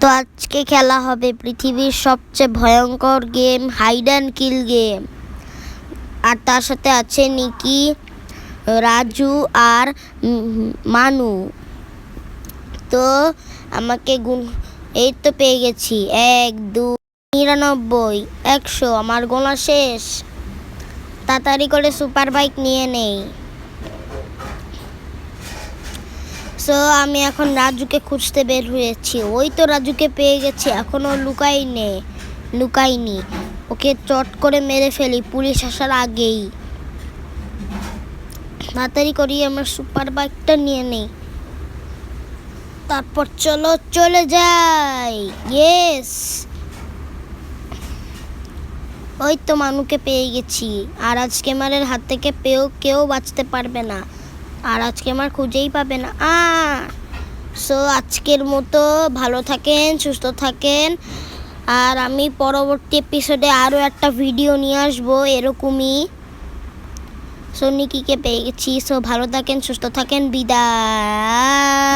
তো আজকে খেলা হবে পৃথিবীর সবচেয়ে ভয়ঙ্কর game hide and kill game আর তার সাথে আছে নিকি, রাজু আর মানু। তো আমাকে গুণ, এই তো পেয়ে গেছি। এক, দু, নিরানব্বই, একশো, আমার গোনা শেষ। তাড়াতাড়ি করে সুপার বাইক নিয়ে নেই। সো আমি এখন রাজুকে খুঁজতে বের হয়েছি। ওই তো রাজুকে পেয়ে গেছি এখনও লুকাই নে লুকাইনি ওকে চট করে মেরে ফেলি, পুলিশ আসার আগেই। তাড়াতাড়ি করি, আমার সুপার বাইকটা নিয়ে নেই। তারপর চলো, চলে যাই। ইয়েস ওই তো মানুকে পেয়ে গেছি। আর আজকে আমারের হাত থেকে পেয়েও কেউ বাঁচতে পারবে না। আর আজকে আমার খুঁজেই পাবে না। আ সো আজকের মতো ভালো থাকেন, সুস্থ থাকেন। আর আমি পরবর্তী এপিসোডে আরও একটা ভিডিও নিয়ে আসব এরকমই। সো নিকিকে পেয়ে গেছি। সো ভালো থাকেন, সুস্থ থাকেন, বিদায়।